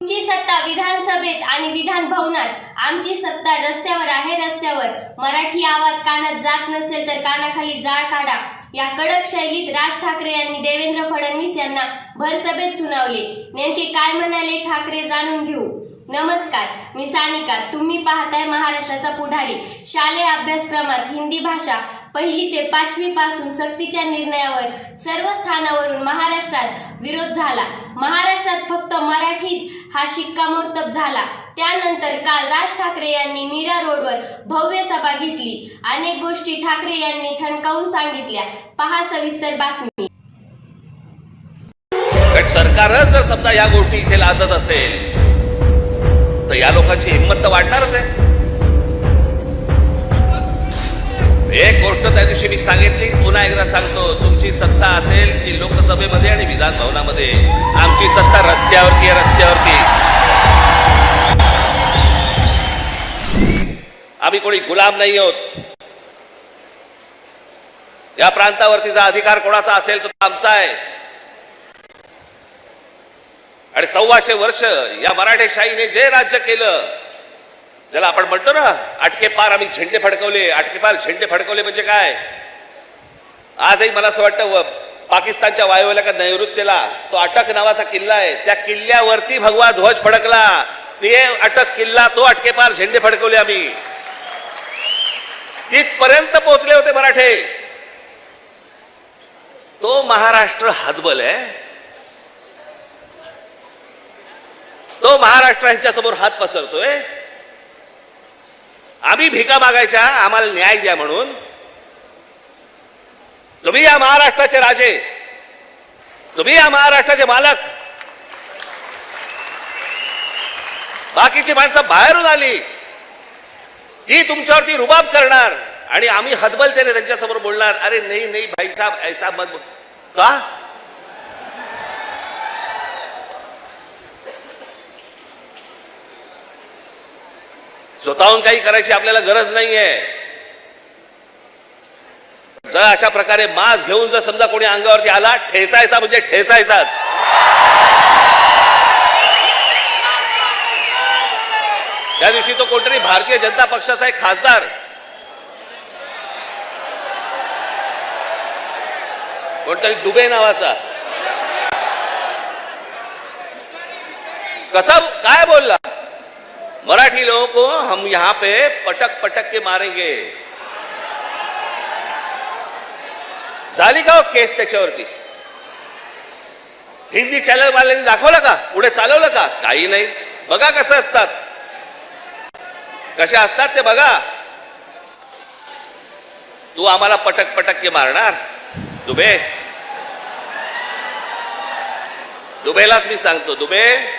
तुमची सत्ता विधानसभेत आणि विधान भवनात आमची सत्ता रस्त्यावर आहे रस्त्यावर. मराठी आवाज कानात जात नसेल तर कानाखाली जाळ काढा. या कडक शैलीत राज ठाकरे यांनी देवेंद्र फडणवीस यांना भरसभेत सुनावले. नेमके काय म्हणाले ठाकरे जाणून घेऊ. नमस्कार मी सानिका. तुम्ही पाहताय महाराष्ट्राचा पुढारी. शालेय अभ्यासक्रमात हिंदी भाषा पहिली ते पाचवी पासून सक्तीच्या निर्णयावर सर्व स्थानावरून महाराष्ट्रात विरोध झाला. महाराष्ट्रात फक्त मराठीच हा शिक्कामोर्तब झाला. त्यानंतर काल राज ठाकरे यांनी मीरा रोडवर भव्य सभा घेतली. अनेक गोष्टी ठाकरे यांनी ठणकावून सांगितल्या. पहा सविस्तर बातमी. सरकारच जर समजा या गोष्टी इथे लादत असेल तर या लोकांची हिंमत तर वाढणारच आहे. एक गोष्ट त्या दिवशी मी सांगितली पुन्हा एकदा सांगतो तुमची सत्ता असेल की लोकसभेमध्ये आणि विधानभवनामध्ये. आमची सत्ता रस्त्यावरती आहे रस्त्यावरती. आम्ही कोणी गुलाम नाही आहोत. या प्रांतावरतीचा अधिकार कोणाचा असेल तो आमचा आहे. आणि सव्वाशे वर्ष या मराठेशाहीने जे राज्य केलं ज्याला आपण म्हणतो ना आटके पार आम्ही झेंडे फडकवले आटके पार झेंडे फडकवले म्हणजे काय? आजही मला असं वाटतं पाकिस्तानच्या वायुव्याला का नैऋत्येला तो अटक नावाचा किल्ला आहे. त्या किल्ल्यावरती भगवा ध्वज फडकला. ते अटक किल्ला तो अटके पार झेंडे फडकवले आम्ही. तिथपर्यंत पोहोचले होते मराठे. तो महाराष्ट्र हदबल आहे. तो महाराष्ट्रांच्या समोर हात पसरतोय. आम्ही भिका मागायच्या आम्हाला न्याय द्या म्हणून. तुम्ही या महाराष्ट्राचे राजे. तुम्ही या महाराष्ट्राचे मालक. बाकीची माणसं बाहेरून आली. ती तुमच्यावरती रुबाब करणार आणि आम्ही हदबलतेने त्यांच्यासमोर बोलणार अरे नाही नाही भाई साहब ऐसा मत का? स्वतःहून काही करायची आपल्याला गरज नाहीये. जर अशा प्रकारे मास घेऊन जर समजा कोणी अंगावरती आला ठेचायचा म्हणजे ठेचायचाच. त्या दिवशी तो कोणतरी भारतीय जनता पक्षाचा एक खासदार. कोणतरी दुबे नावाचा. कसा काय बोलला? मराठी लोगों को हम यहां पे पटक पटक के मारेंगे। झाली का हो केस त्याच्यावरती. हिंदी चॅनल वाल्यांनी दाखवलं का? पुढे चालवलं का? काही नाही. बघा कसं असतात. कसे असतात ते बघा. तू आम्हाला पटक पटक के मारणार? दुबे. दुबेलाच मी सांगतो दुबे.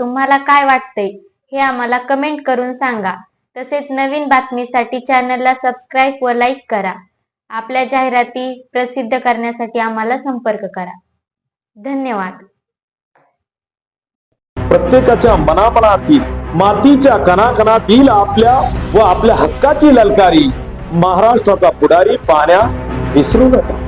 तुम्हाला काय वाटतंय हे आम्हाला कमेंट करून सांगा. तसेच नवीन बातमीसाठी चॅनलला सबस्क्राईब व लाईक करा. आपल्या जाहिराती प्रसिद्ध करण्यासाठी आम्हाला संपर्क करा. धन्यवाद. प्रत्येकाच्या मनापणातील मातीच्या कणाकणातील आपल्या व आपल्या हक्काची ललकारी महाराष्ट्राचा पुढारी पाण्यास विसरू नका.